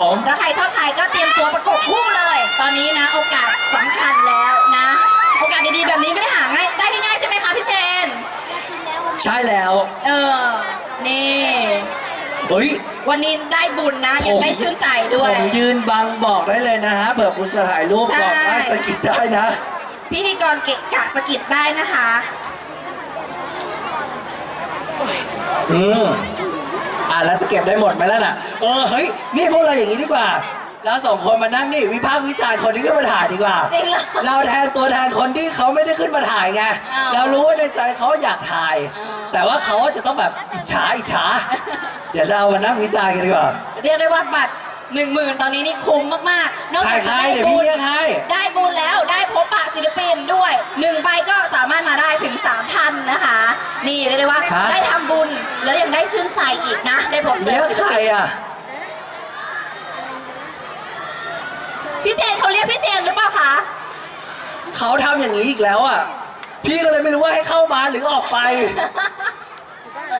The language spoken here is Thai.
ผมแล้วใครชอบใครก็เตรียมตัวประกบคู่เลย ตอนนี้นะ โอกาสสำคัญแล้วนะ โอกาสดีๆแบบนี้ไม่ได้หาง่ายได้ง่ายๆใช่ไหมคะพี่เชน ใช่แล้วเออ นี่ เฮ้ย วันนี้ได้บุญนะยังได้ชื่นใจด้วผยมยืนบังบอกได้เลยนะฮะเผื่อคุณจะถ่ายรูปใช่ บอกได้สกิดได้นะ พิธีกรเกะกะสะกิดได้นะคะ อืมอะ แล้วจะเก็บได้หมดไหมล่ะน่ะ เออเฮ้ยนี่พวกเราอย่างนี้ดีกว่า แล้วสองคนมานั่งนี่วิพากษ์วิจารณ์คนที่ขึ้นมาถ่ายดีกว่า จริงเหรอเราแทนตัวแทนคนที่เขาไม่ได้ขึ้นมาถ่ายไง อ้าวเรารู้ว่าในใจเขาอยากถ่ายอ้าวแต่ว่าเขาจะต้องแบบอิจฉาอิจฉา เดี๋ยวเรามานั่งวิจารณ์กันดีกว่า เรียกได้ว่าบัตรหนึ่งหมื่นตอนนี้นี่คุ้มมากๆนอกใครจากใครจะได้เดี๋ยวบุพี่ญเรียกให้ ได้บุญแล้วได้พบปะศิลปินด้วยหนึ่งใบก็สามารถมาได้ถึงสามท่านนะคะ นี่เรียกได้ว่าฮะได้ทำบุญแล้วยังได้ ชื่นใจอีกนะได้พบเจเรียอกศิลใครปินอะ พี่เชนเขาเรียกพี่เชนหรือเปล่าคะ เขาทำอย่างนี้อีกแล้วอะ พี่ก็เลยไม่รู้ว่าให้เข้ามาหรือออกไป